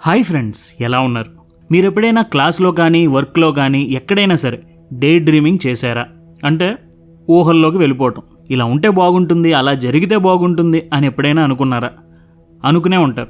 Hi friends ఎలా ఉన్నారు? మీరు ఎప్పుడైనా క్లాస్లో కానీ వర్క్లో కానీ ఎక్కడైనా సరే డే డ్రీమింగ్ చేశారా? అంటే ఊహల్లోకి వెళ్ళిపోవటం. ఇలా ఉంటే బాగుంటుంది అలా జరిగితే బాగుంటుంది అని ఎప్పుడైనా అనుకున్నారా? అనుకునే ఉంటారు.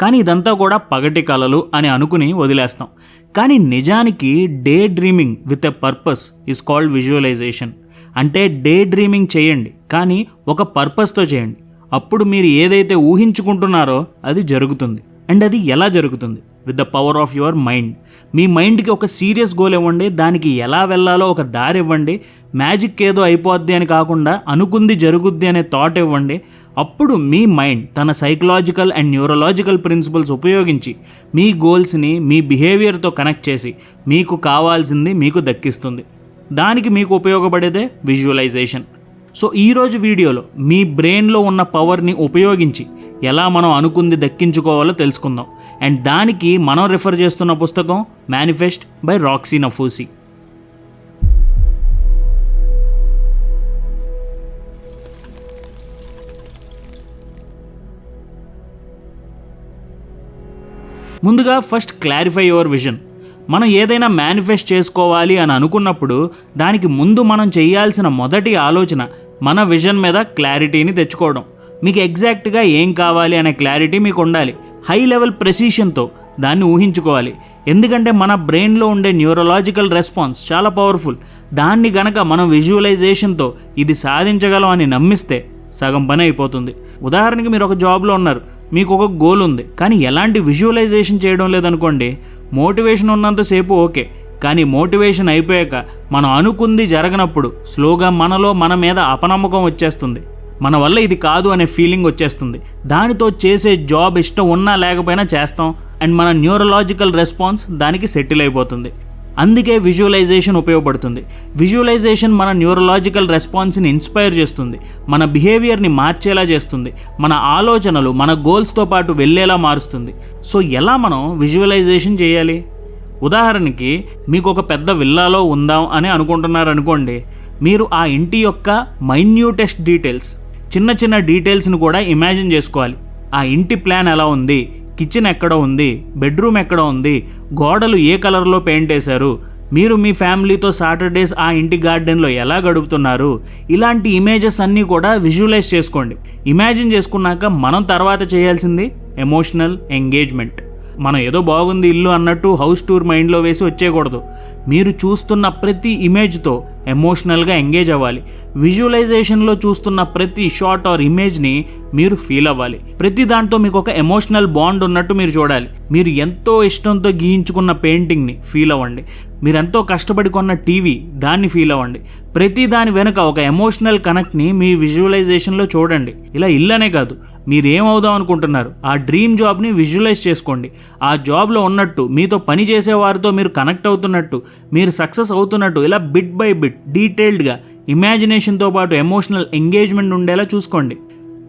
కానీ ఇదంతా కూడా పగటి కలలు అని అనుకుని వదిలేస్తాం. కానీ నిజానికి day dreaming with a purpose is called visualisation. అంటే డే డ్రీమింగ్ చేయండి కానీ ఒక పర్పస్తో చేయండి. అప్పుడు మీరు ఏదైతే ఊహించుకుంటున్నారో అది జరుగుతుంది. అండ్ అది ఎలా జరుగుతుంది? With the power of your mind మీ మైండ్కి ఒక సీరియస్ గోల్ ఇవ్వండి దానికి ఎలా వెళ్ళాలో ఒక దారి ఇవ్వండి మ్యాజిక్ ఏదో అయిపోద్ది అని కాకుండా అనుకుంది జరుగుద్ది అనే థాట్ ఇవ్వండి అప్పుడు మీ మైండ్ తన సైకలాజికల్ అండ్ న్యూరలాజికల్ ప్రిన్సిపల్స్ ఉపయోగించి మీ గోల్స్ని మీ బిహేవియర్తో కనెక్ట్ చేసి మీకు కావాల్సింది మీకు దక్కిస్తుంది. దానికి మీకు ఉపయోగపడేదే విజువలైజేషన్ సో ఈరోజు వీడియోలో మీ బ్రెయిన్లో ఉన్న పవర్ని ఉపయోగించి ఎలా మనం అనుకుంది దక్కించుకోవాలో తెలుసుకుందాం. అండ్ దానికి మనం రిఫర్ చేస్తున్న పుస్తకం మేనిఫెస్ట్ బై రాక్సీ నఫూసి ముందుగా ఫస్ట్ క్లారిఫై యువర్ విజన్ మనం ఏదైనా మేనిఫెస్ట్ చేసుకోవాలి అని అనుకున్నప్పుడు దానికి ముందు మనం చేయాల్సిన మొదటి ఆలోచన మన విజన్ మీద క్లారిటీని తెచ్చుకోవడం. మీకు ఎగ్జాక్ట్గా ఏం కావాలి అనే క్లారిటీ మీకు ఉండాలి. హై లెవెల్ ప్రెసిషన్తో దాన్ని ఊహించుకోవాలి. ఎందుకంటే మన బ్రెయిన్లో ఉండే న్యూరలాజికల్ రెస్పాన్స్ చాలా పవర్ఫుల్. దాన్ని గనక మనం విజువలైజేషన్తో ఇది సాధించగలం అని నమ్మిస్తే సగం పని అయిపోతుంది. ఉదాహరణకి మీరు ఒక జాబ్లో ఉన్నారు. మీకు ఒక గోల్ ఉంది. కానీ ఎలాంటి విజువలైజేషన్ చేయడం లేదనుకోండి మోటివేషన్ ఉన్నంతసేపు ఓకే. కానీ మోటివేషన్ అయిపోయాక మనం అనుకుంది జరగనప్పుడు స్లోగా మనలో మన మీద అపనమ్మకం వచ్చేస్తుంది. మన వల్ల ఇది కాదు అనే ఫీలింగ్ వచ్చేస్తుంది. దానితో చేసే జాబ్ ఇష్టం ఉన్నా లేకపోయినా చేస్తాం. అండ్ మన న్యూరలాజికల్ రెస్పాన్స్ దానికి సెటిల్ అయిపోతుంది. అందుకే విజువలైజేషన్ ఉపయోగపడుతుంది. విజువలైజేషన్ మన న్యూరలాజికల్ రెస్పాన్స్ని ఇన్స్పైర్ చేస్తుంది. మన బిహేవియర్ని మార్చేలా చేస్తుంది. మన ఆలోచనలు మన గోల్స్తో పాటు వెళ్ళేలా మారుస్తుంది. సో ఎలా మనం విజువలైజేషన్ చేయాలి? ఉదాహరణకి మీకు ఒక పెద్ద విల్లాలో ఉందాం అని అనుకుంటున్నారు అనుకోండి మీరు ఆ ఇంటి యొక్క మైన్యూటెస్ట్ డీటెయిల్స్ చిన్న చిన్న డీటెయిల్స్ని కూడా ఇమాజిన్ చేసుకోవాలి. ఆ ఇంటి ప్లాన్ ఎలా ఉంది? కిచెన్ ఎక్కడ ఉంది? బెడ్రూమ్ ఎక్కడ ఉంది? గోడలు ఏ కలర్లో పెయింట్ వేశారు? మీరు మీ ఫ్యామిలీతో సాటర్డేస్ ఆ ఇంటి గార్డెన్లో ఎలా గడుపుతున్నారు? ఇలాంటి ఇమేజెస్ అన్నీ కూడా విజువలైజ్ చేసుకోండి. ఇమాజిన్ చేసుకున్నాక మనం తర్వాత చేయాల్సింది ఎమోషనల్ ఎంగేజ్మెంట్. మనం ఏదో బాగుంది ఇల్లు అన్నట్టు హౌస్ టూర్ మైండ్లో వేసి వచ్చేయకూడదు. మీరు చూస్తున్న ప్రతి ఇమేజ్తో ఎమోషనల్గా ఎంగేజ్ అవ్వాలి. విజువలైజేషన్లో చూస్తున్న ప్రతి షాట్ ఆర్ ఇమేజ్ని మీరు ఫీల్ అవ్వాలి. ప్రతి దాంతో మీకు ఒక ఎమోషనల్ బాండ్ ఉన్నట్టు మీరు చూడాలి. మీరు ఎంతో ఇష్టంతో గీయించుకున్న పెయింటింగ్ని ఫీల్ అవ్వండి. మీరు ఎంతో కష్టపడి కొన్న టీవీ దాన్ని ఫీల్ అవ్వండి. ప్రతి దాని వెనుక ఒక ఎమోషనల్ కనెక్ట్ని మీ విజువలైజేషన్లో చూడండి. ఇలా ఇల్లనే కాదు మీరేమవుదాం అనుకుంటున్నారు ఆ డ్రీమ్ జాబ్ని విజువలైజ్ చేసుకోండి. ఆ జాబ్లో ఉన్నట్టు మీతో పని చేసే వారితో మీరు కనెక్ట్ అవుతున్నట్టు మీరు సక్సెస్ అవుతున్నట్టు ఇలా బిట్ బై బిట్ డీటెయిల్డ్గా ఇమాజినేషన్తో పాటు ఎమోషనల్ ఎంగేజ్మెంట్ ఉండేలా చూసుకోండి.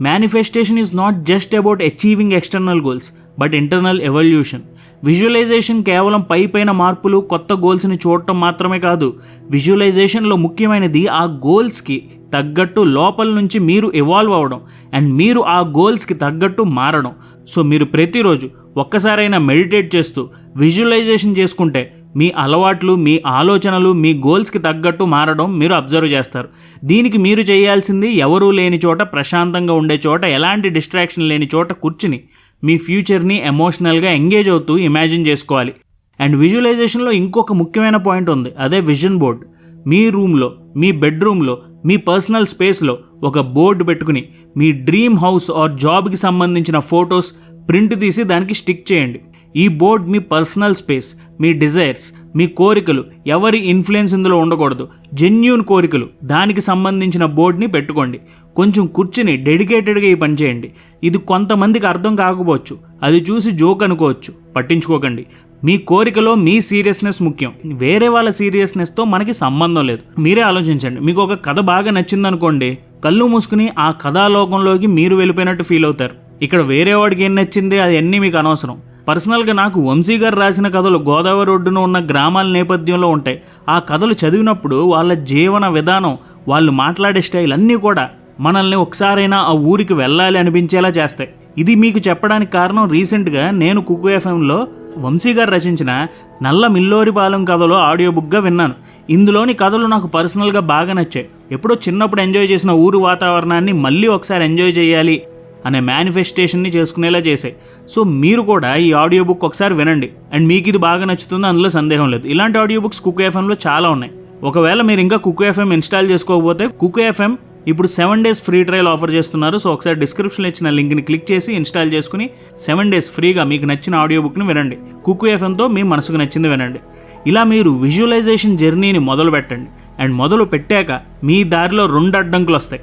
Manifestation is not just about achieving external goals but internal evolution visualisation కేవలం పై పైన మార్పులు కొత్త గోల్స్ని చూడటం మాత్రమే కాదు. విజువలైజేషన్లో ముఖ్యమైనది ఆ గోల్స్కి తగ్గట్టు లోపల నుంచి మీరు ఎవాల్వ్ అవ్వడం అండ్ మీరు ఆ గోల్స్కి తగ్గట్టు మారడం. సో మీరు ప్రతిరోజు ఒక్కసారైనా మెడిటేట్ చేస్తూ విజువలైజేషన్ చేసుకుంటే మీ అలవాట్లు మీ ఆలోచనలు మీ గోల్స్కి తగ్గట్టు మారడం మీరు అబ్జర్వ్ చేస్తారు. దీనికి మీరు చేయాల్సింది ఎవరూ లేని చోట ప్రశాంతంగా ఉండే చోట ఎలాంటి డిస్ట్రాక్షన్ లేని చోట కూర్చుని మీ ఫ్యూచర్ని ఎమోషనల్గా ఎంగేజ్ అవుతూ ఇమాజిన్ చేసుకోవాలి. అండ్ విజువలైజేషన్లో ఇంకొక ముఖ్యమైన పాయింట్ ఉంది. అదే విజన్ బోర్డ్. మీ రూమ్లో మీ బెడ్రూమ్లో మీ పర్సనల్ స్పేస్లో ఒక బోర్డు పెట్టుకుని మీ డ్రీమ్ హౌస్ ఆర్ జాబ్కి సంబంధించిన ఫొటోస్ ప్రింట్ తీసి దానికి స్టిక్ చేయండి. ఈ బోర్డ్ మీ పర్సనల్ స్పేస్ మీ డిజైర్స్ మీ కోరికలు ఎవరి ఇన్ఫ్లుయెన్స్ ఇందులో ఉండకూడదు. జెన్యున్ కోరికలు దానికి సంబంధించిన బోర్డ్ని పెట్టుకోండి. కొంచెం కూర్చుని డెడికేటెడ్గా ఈ పని చేయండి. ఇది కొంతమందికి అర్థం కాకపోవచ్చు. అది చూసి జోక్ అనుకోవచ్చు. పట్టించుకోకండి. మీ కోరికలో మీ సీరియస్నెస్ ముఖ్యం. వేరే వాళ్ళ సీరియస్నెస్తో మనకి సంబంధం లేదు. మీరే ఆలోచించండి. మీకు ఒక కథ బాగా నచ్చిందనుకోండి కళ్ళు మూసుకుని ఆ కథాలోకంలోకి మీరు వెళ్ళిపోయినట్టు ఫీల్ అవుతారు. ఇక్కడ వేరే వాడికి ఏం నచ్చింది అది అన్నీ మీకు అనవసరం. పర్సనల్గా నాకు వంశీ గారు రాసిన కథలు గోదావరి ఒడ్డున ఉన్న గ్రామాల నేపథ్యంలో ఉంటాయి. ఆ కథలు చదివినప్పుడు వాళ్ళ జీవన విధానం వాళ్ళు మాట్లాడే స్టైల్ అన్నీ కూడా మనల్ని ఒకసారైనా ఆ ఊరికి వెళ్ళాలి అనిపించేలా చేస్తాయి. ఇది మీకు చెప్పడానికి కారణం రీసెంట్గా నేను కుక్కు ఎఫ్ఎంలో వంశీ గారు రచించిన నల్ల మిల్లోరిపాలెం కథలో ఆడియో బుక్గా విన్నాను. ఇందులోని కథలు నాకు పర్సనల్గా బాగా నచ్చాయి. ఎప్పుడో చిన్నప్పుడు ఎంజాయ్ చేసిన ఊరు వాతావరణాన్ని మళ్ళీ ఒకసారి ఎంజాయ్ చేయాలి అనే మేనిఫెస్టేషన్ని చేసుకునేలా చేసాయి సో మీరు కూడా ఈ ఆడియో బుక్ ఒకసారి వినండి. అండ్ మీకు ఇది బాగా నచ్చుతుంది అందులో సందేహం లేదు. ఇలాంటి ఆడియో బుక్స్ కుక్ ఎఫ్ఎంలో చాలా ఉన్నాయి. ఒకవేళ మీరు ఇంకా కుక్ ఎఫ్ఎం ఇన్స్టాల్ చేసుకోకపోతే కుక్ ఎఫ్ఎం ఇప్పుడు seven days free trial offer చేస్తున్నారు. సో ఒకసారి డిస్క్రిప్షన్లో ఇచ్చిన లింక్ని క్లిక్ చేసి ఇన్స్టాల్ చేసుకుని సెవెన్ డేస్ ఫ్రీగా మీకు నచ్చిన ఆడియో బుక్ని వినండి కుక్కు ఎఫ్ఎంతో మీ మనసుకు నచ్చింది వినండి. ఇలా మీరు విజువలైజేషన్ జర్నీని మొదలు పెట్టండి. అండ్ మొదలు పెట్టాక మీ దారిలో రెండు అడ్డంకులు వస్తాయి.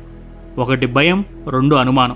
ఒకటి భయం రెండు అనుమానం.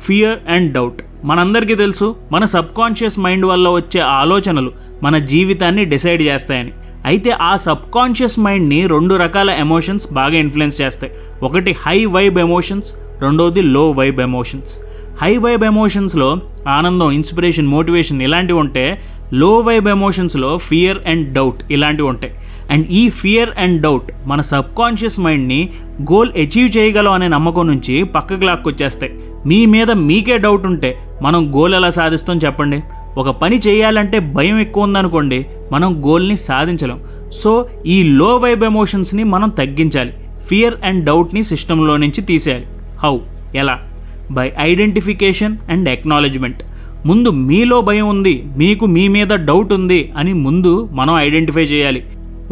Fear and doubt. మనందరికీ తెలుసు మన సబ్కాన్షియస్ మైండ్ వల్ల వచ్చే ఆలోచనలు మన జీవితాన్ని డిసైడ్ చేస్తాయని. అయితే ఆ సబ్కాన్షియస్ మైండ్ని రెండు రకాల ఎమోషన్స్ బాగా ఇన్ఫ్లుయెన్స్ చేస్తాయి. ఒకటి హై వైబ్ ఎమోషన్స్ రెండవది low vibe emotions. High vibe ఎమోషన్స్లో ఆనందం ఇన్స్పిరేషన్ మోటివేషన్ ఇలాంటివి ఉంటే లో వైబ్ ఎమోషన్స్లో ఫియర్ అండ్ డౌట్ ఇలాంటివి ఉంటాయి. అండ్ ఈ ఫియర్ అండ్ డౌట్ మన సబ్కాన్షియస్ మైండ్ని గోల్ అచీవ్ చేయగలం అనే నమ్మకం నుంచి పక్కకు లాక్కొచ్చేస్తాయి. మీ మీద మీకే డౌట్ ఉంటే మనం గోల్ ఎలా సాధిస్తాం చెప్పండి? ఒక పని చేయాలంటే భయం ఎక్కువ ఉందనుకోండి మనం గోల్ని సాధించలేం. సో ఈ లో వైబ్ ఎమోషన్స్ని మనం తగ్గించాలి. ఫియర్ అండ్ డౌట్ని సిస్టంలో నుంచి తీసేయాలి. హౌ? ఎలా? బై ఐడెంటిఫికేషన్ అండ్ ఎక్నాలెడ్జ్మెంట్ ముందు మీలో భయం ఉంది మీకు మీ మీద డౌట్ ఉంది అని ముందు మనం ఐడెంటిఫై చేయాలి.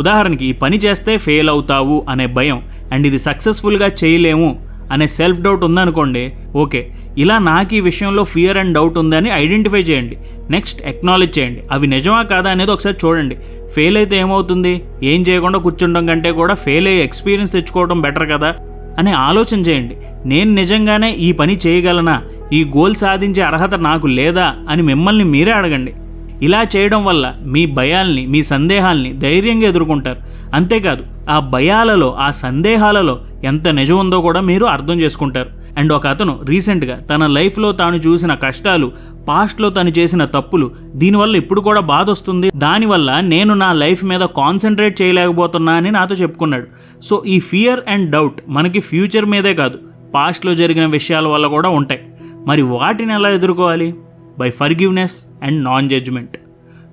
ఉదాహరణకి ఈ పని చేస్తే ఫెయిల్ అవుతావు అనే భయం అండ్ ఇది సక్సెస్ఫుల్గా చేయలేము అనే సెల్ఫ్ డౌట్ ఉందనుకోండి ఓకే ఇలా నాకు ఈ విషయంలో ఫియర్ అండ్ డౌట్ ఉందని ఐడెంటిఫై చేయండి. నెక్స్ట్ ఎక్నాలెడ్జ్ చేయండి. అవి నిజమా కాదా అనేది ఒకసారి చూడండి. ఫెయిల్ అయితే ఏమవుతుంది? ఏం చేయకుండా కూర్చుండడం కంటే కూడా ఫెయిల్ అయ్యే ఎక్స్పీరియన్స్ తెచ్చుకోవడం బెటర్ కదా. అని ఆలోచన చేయండి. నేను నిజంగానే ఈ పని చేయగలనా? ఈ గోల్ సాధించే అర్హత నాకు లేదా అని మిమ్మల్ని మీరే అడగండి. ఇలా చేయడం వల్ల మీ భయాల్ని మీ సందేహాల్ని ధైర్యంగా ఎదుర్కొంటారు. అంతేకాదు ఆ భయాలలో ఆ సందేహాలలో ఎంత నిజం ఉందో కూడా మీరు అర్థం చేసుకుంటారు. అండ్ ఒక అతను రీసెంట్గా తన లైఫ్లో తాను చూసిన కష్టాలు పాస్ట్లో తను చేసిన తప్పులు దీనివల్ల ఇప్పుడు కూడా బాధ వస్తుంది. దానివల్ల నేను నా లైఫ్ మీద కాన్సన్ట్రేట్ చేయలేకపోతున్నా అని నాతో చెప్పుకున్నాడు. సో ఈ ఫియర్ అండ్ డౌట్ మనకి ఫ్యూచర్ మీదే కాదు పాస్ట్లో జరిగిన విషయాల వల్ల కూడా ఉంటాయి. మరి వాటిని ఎలా ఎదుర్కోవాలి? By forgiveness and non judgement.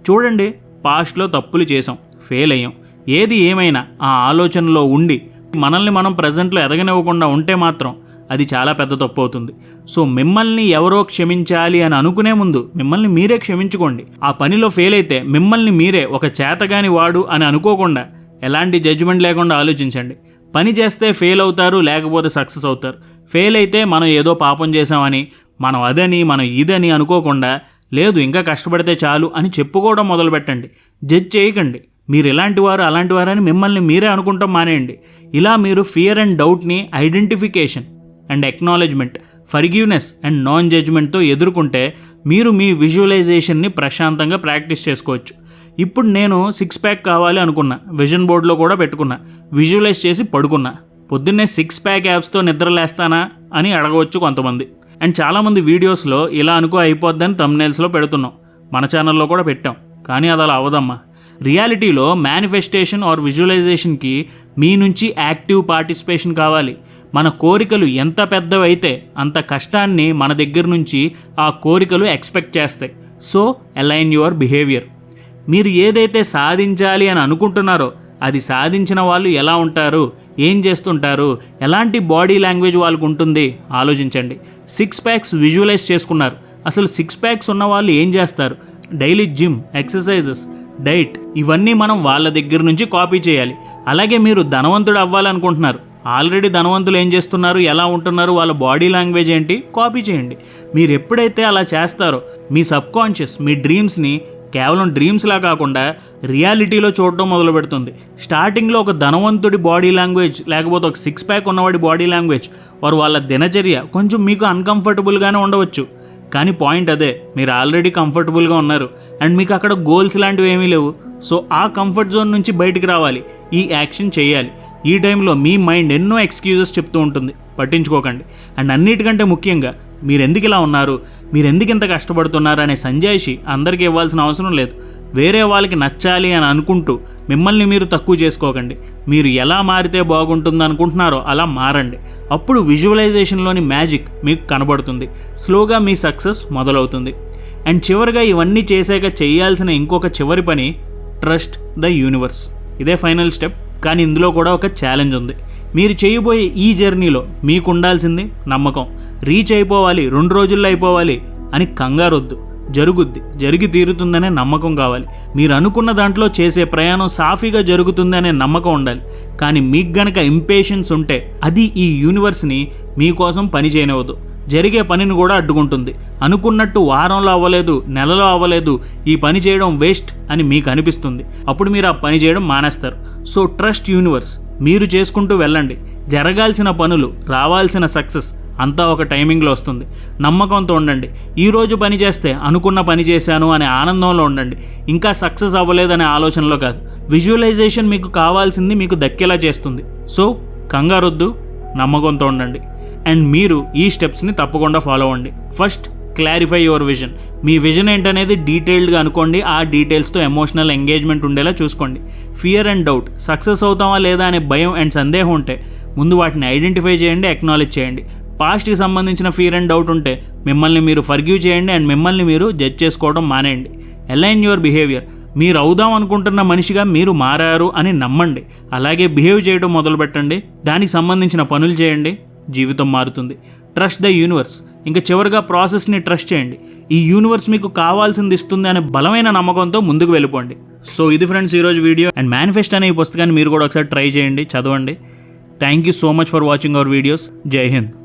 చూడండి పాస్ట్లో తప్పులు చేసాం ఫెయిల్ అయ్యాం. ఏది ఏమైనా ఆ ఆలోచనలో ఉండి మనల్ని మనం ప్రజెంట్లో ఎదగనివ్వకుండా ఉంటే మాత్రం అది చాలా పెద్ద తప్పు అవుతుంది. సో మిమ్మల్ని ఎవరో క్షమించాలి అని అనుకునే ముందు మిమ్మల్ని మీరే క్షమించుకోండి. ఆ పనిలో ఫెయిల్ అయితే మిమ్మల్ని మీరే ఒక చేతగాని వాడు అని అనుకోకుండా ఎలాంటి జడ్జిమెంట్ లేకుండా ఆలోచించండి. పని చేస్తే ఫెయిల్ అవుతారు లేకపోతే సక్సెస్ అవుతారు. ఫెయిల్ అయితే మనం ఏదో పాపం చేసామని మనం అదని మనం ఇదని అనుకోకుండా లేదు ఇంకా కష్టపడితే చాలు అని చెప్పుకోవడం మొదలుపెట్టండి. జడ్జ్ చేయకండి. మీరు ఇలాంటి వారు అలాంటి వారని మిమ్మల్ని మీరే అనుకుంటాం మానేయండి. ఇలా మీరు fear and డౌట్ని identification and acknowledgement forgiveness and non జడ్జ్మెంట్తో ఎదుర్కొంటే మీరు మీ విజువలైజేషన్ని ప్రశాంతంగా ప్రాక్టీస్ చేసుకోవచ్చు. ఇప్పుడు నేను సిక్స్ ప్యాక్ కావాలి అనుకున్నా. విజన్ బోర్డులో కూడా పెట్టుకున్నా. విజువలైజ్ చేసి పడుకున్నా. పొద్దున్నే సిక్స్ ప్యాక్ యాప్స్తో నిద్రలేస్తానా అని అడగవచ్చు కొంతమంది. అండ్ చాలామంది వీడియోస్లో ఇలా అనుకో అయిపోద్దని తమ్నేల్స్లో పెడుతున్నాం. మన ఛానల్లో కూడా పెట్టాం. కానీ అది అలా అవదమ్మా. రియాలిటీలో మేనిఫెస్టేషన్ ఆర్ విజువలైజేషన్కి మీ నుంచి యాక్టివ్ పార్టిసిపేషన్ కావాలి. మన కోరికలు ఎంత పెద్దవైతే అంత కష్టాన్ని మన దగ్గర నుంచి ఆ కోరికలు ఎక్స్పెక్ట్ చేస్తాయి. సో అలైన్ యువర్ బిహేవియర్ మీరు ఏదైతే సాధించాలి అని అనుకుంటున్నారో అది సాధించిన వాళ్ళు ఎలా ఉంటారు? ఏం చేస్తుంటారు? ఎలాంటి బాడీ లాంగ్వేజ్ వాళ్ళకు ఉంటుంది? ఆలోచించండి. సిక్స్ ప్యాక్స్ విజువలైజ్ చేసుకున్నారు. అసలు సిక్స్ ప్యాక్స్ ఉన్న వాళ్ళు ఏం చేస్తారు? డైలీ జిమ్ ఎక్సర్సైజెస్ డైట్ ఇవన్నీ మనం వాళ్ళ దగ్గర నుంచి కాపీ చేయాలి. అలాగే మీరు ధనవంతుడు అవ్వాలనుకుంటున్నారు. ఆల్రెడీ ధనవంతులు ఏం చేస్తున్నారు? ఎలా ఉంటున్నారు? వాళ్ళ బాడీ లాంగ్వేజ్ ఏంటి? కాపీ చేయండి. మీరు ఎప్పుడైతే అలా చేస్తారో మీ సబ్ కాన్షియస్ మీ డ్రీమ్స్ని కేవలం డ్రీమ్స్లా కాకుండా రియాలిటీలో చూడటం మొదలు పెడుతుంది స్టార్టింగ్లో ఒక ధనవంతుడి బాడీ లాంగ్వేజ్ లేకపోతే ఒక సిక్స్ ప్యాక్ ఉన్నవాడి బాడీ లాంగ్వేజ్ వారు వాళ్ళ దినచర్య కొంచెం మీకు అన్కంఫర్టబుల్గానే ఉండవచ్చు. కానీ పాయింట్ అదే మీరు ఆల్రెడీ కంఫర్టబుల్గా ఉన్నారు. అండ్ మీకు అక్కడ గోల్స్ లాంటివి ఏమీ లేవు. సో ఆ కంఫర్ట్ జోన్ నుంచి బయటికి రావాలి. ఈ యాక్షన్ చేయాలి. ఈ టైంలో మీ మైండ్ ఎన్నో ఎక్స్క్యూజెస్ చెప్తూ ఉంటుంది. పట్టించుకోకండి. అండ్ అన్నిటికంటే ముఖ్యంగా మీరెందుకు ఇలా ఉన్నారు? మీరెందుకు ఇంత కష్టపడుతున్నారు? అనే సంజాయిషి అందరికీ ఇవ్వాల్సిన అవసరం లేదు. వేరే వాళ్ళకి నచ్చాలి అని అనుకుంటూ మిమ్మల్ని మీరు తక్కువ చేసుకోకండి. మీరు ఎలా మారితే బాగుంటుంది అనుకుంటున్నారో అలా మారండి. అప్పుడు విజువలైజేషన్లోని మ్యాజిక్ మీకు కనబడుతుంది. స్లోగా మీ సక్సెస్ మొదలవుతుంది. అండ్ చివరిగా ఇవన్నీ చేశాక చేయాల్సిన ఇంకొక చివరి పని ట్రస్ట్ ద యూనివర్స్. ఇదే ఫైనల్ స్టెప్. కానీ ఇందులో కూడా ఒక ఛాలెంజ్ ఉంది. మీరు చేయబోయే ఈ జర్నీలో మీకు ఉండాల్సింది నమ్మకం. రీచ్ అయిపోవాలి రెండు రోజుల్లో అయిపోవాలి అని కంగారొద్దు. జరుగుద్ది జరిగి తీరుతుందనే నమ్మకం కావాలి. మీరు అనుకున్న దాంట్లో చేసే ప్రయాణం సాఫీగా జరుగుతుంది అనే నమ్మకం ఉండాలి. కానీ మీకు గనక ఇంపేషన్స్ ఉంటే అది ఈ యూనివర్స్ని మీకోసం పని చేయనివ్వదు జరిగే పనిని కూడా అడ్డుకుంటుంది. అనుకున్నట్టు వారంలో అవ్వలేదు నెలలో అవ్వలేదు ఈ పని చేయడం వేస్ట్ అని మీకు అనిపిస్తుంది. అప్పుడు మీరు ఆ పని చేయడం మానేస్తారు. సో ట్రస్ట్ యూనివర్స్ మీరు చేసుకుంటూ వెళ్ళండి. జరగాల్సిన పనులు రావాల్సిన సక్సెస్ అంతా ఒక టైమింగ్లో వస్తుంది. నమ్మకంతో ఉండండి. ఈరోజు పని చేస్తే అనుకున్న పని చేశాను అనే ఆనందంలో ఉండండి. ఇంకా సక్సెస్ అవ్వలేదనే ఆలోచనలో కాదు. విజువలైజేషన్ మీకు కావాల్సింది మీకు దక్కేలా చేస్తుంది. సో కంగారొద్దు నమ్మకంతో ఉండండి. అండ్ మీరు ఈ స్టెప్స్ని తప్పకుండా ఫాలో అవ్వండి. ఫస్ట్ క్లారిఫై యువర్ విజన్ మీ విజన్ ఏంటనేది డీటెయిల్డ్గా అనుకోండి ఆ డీటెయిల్స్తో ఎమోషనల్ ఎంగేజ్మెంట్ ఉండేలా చూసుకోండి. ఫియర్ అండ్ డౌట్ సక్సెస్ అవుతామా లేదా అనే భయం అండ్ సందేహం ఉంటే ముందు వాటిని ఐడెంటిఫై చేయండి అక్నాలెడ్జ్ చేయండి. పాస్ట్కి సంబంధించిన ఫియర్ అండ్ డౌట్ ఉంటే మిమ్మల్ని మీరు ఫర్గ్యూ చేయండి అండ్ మిమ్మల్ని మీరు జడ్జ్ చేసుకోవడం మానేయండి. అలైన్ యువర్ బిహేవియర్ మీరు అవుదాం అనుకుంటున్న మనిషిగా మీరు మారారు అని నమ్మండి. అలాగే బిహేవ్ చేయడం మొదలుపెట్టండి. దానికి సంబంధించిన పనులు చేయండి. జీవితం మారుతుంది. ట్రస్ట్ ద యూనివర్స్ ఇంకా చివరిగా ప్రాసెస్ని ట్రస్ట్ చేయండి. ఈ యూనివర్స్ మీకు కావాల్సింది ఇస్తుంది అనే బలమైన నమ్మకంతో ముందుకు వెళ్ళిపోండి. సో ఇది ఫ్రెండ్స్ ఈరోజు వీడియో అండ్ మేనిఫెస్ట్ అనే ఈ పుస్తకాన్ని మీరు కూడా ఒకసారి ట్రై చేయండి చదవండి. Thank you so much for watching our videos Jai Hind